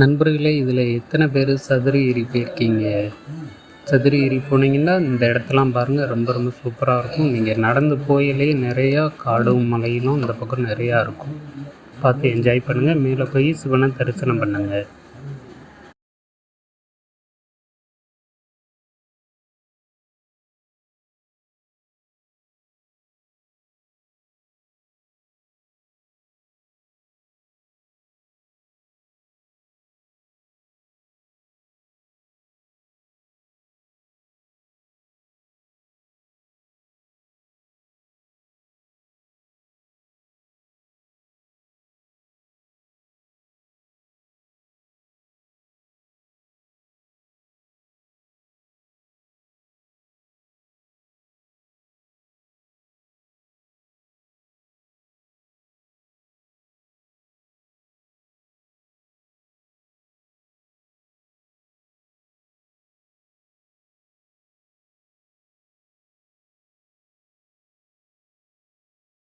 நண்பர்களே இதில் எத்தனை பேர் சதுரகிரி போயிருக்கீங்க? சதுரகிரி போனீங்கன்னா இந்த இடத்தெல்லாம் பாருங்கள் ரொம்ப ரொம்ப சூப்பராக இருக்கும். நீங்கள் நடந்து போயிலே நிறையா காடும் மலையிலும் இந்த பக்கம் நிறையா இருக்கும். பார்த்து என்ஜாய் பண்ணுங்கள் மேலே போய் சிவனை தரிசனம் பண்ணுங்கள்